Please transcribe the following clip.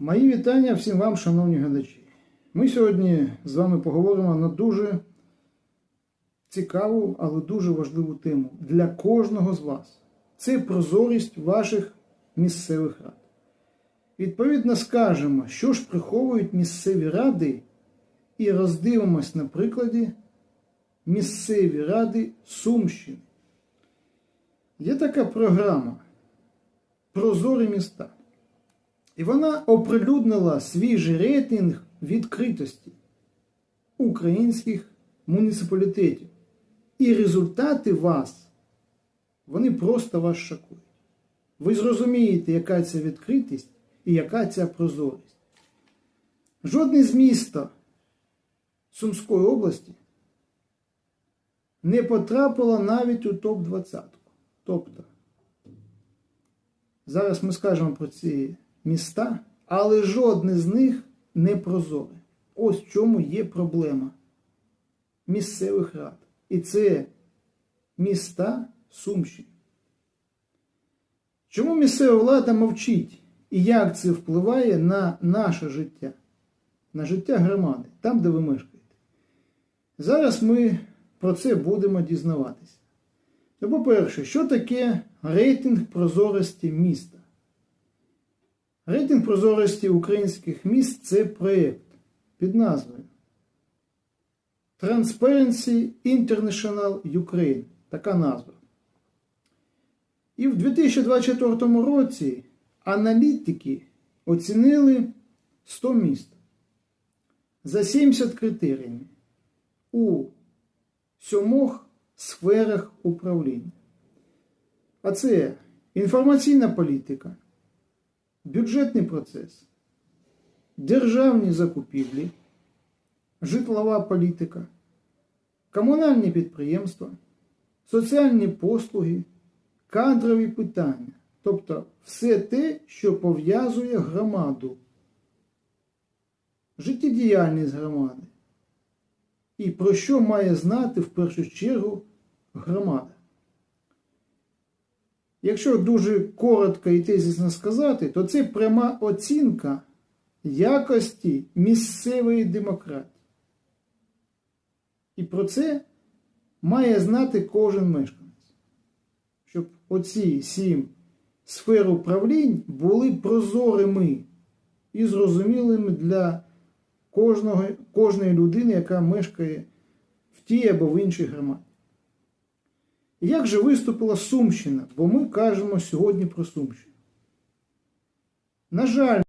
Мої вітання всім вам, шановні глядачі. Ми сьогодні з вами поговоримо на дуже цікаву, але дуже важливу тему для кожного з вас. Це прозорість ваших місцевих рад. Відповідно, скажемо, що ж приховують місцеві ради, і роздивимось на прикладі місцеві ради Сумщини. Є така програма Прозорі міста. І вона оприлюднила свіжий рейтинг відкритості українських муніципалітетів. І результати вас, вони просто вас шокують. Ви зрозумієте, яка це відкритість і яка ця прозорість. Жодне з міста Сумської області не потрапило навіть у топ-20. Тобто, зараз ми скажемо про ці міста, але жодне з них не прозоре. Ось в чому є проблема місцевих рад. І це міста Сумщини. Чому місцева влада мовчить і як це впливає на наше життя, на життя громади, там, де ви мешкаєте? Зараз ми про це будемо дізнаватися. То, по-перше, що таке рейтинг прозорості міста? Рейтинг прозорості українських міст це проєкт під назвою Transparency International Ukraine. Така назва. І в 2024 році аналітики оцінили 100 міст за 70 критеріями у сьомох сферах управління. А це інформаційна політика, бюджетний процес, державні закупівлі, житлова політика, комунальні підприємства, соціальні послуги, кадрові питання, тобто все те, що пов'язує громаду, життєдіяльність громади. І про що має знати в першу чергу громада. Якщо дуже коротко і тезісно сказати, то це пряма оцінка якості місцевої демократії. І про це має знати кожен мешканець, щоб оці сім сфер управлінь були прозорими і зрозумілими для кожного, кожної людини, яка мешкає в тій або в іншій громаді. Як же виступила Сумщина? Бо ми кажемо сьогодні про Сумщину. На жаль,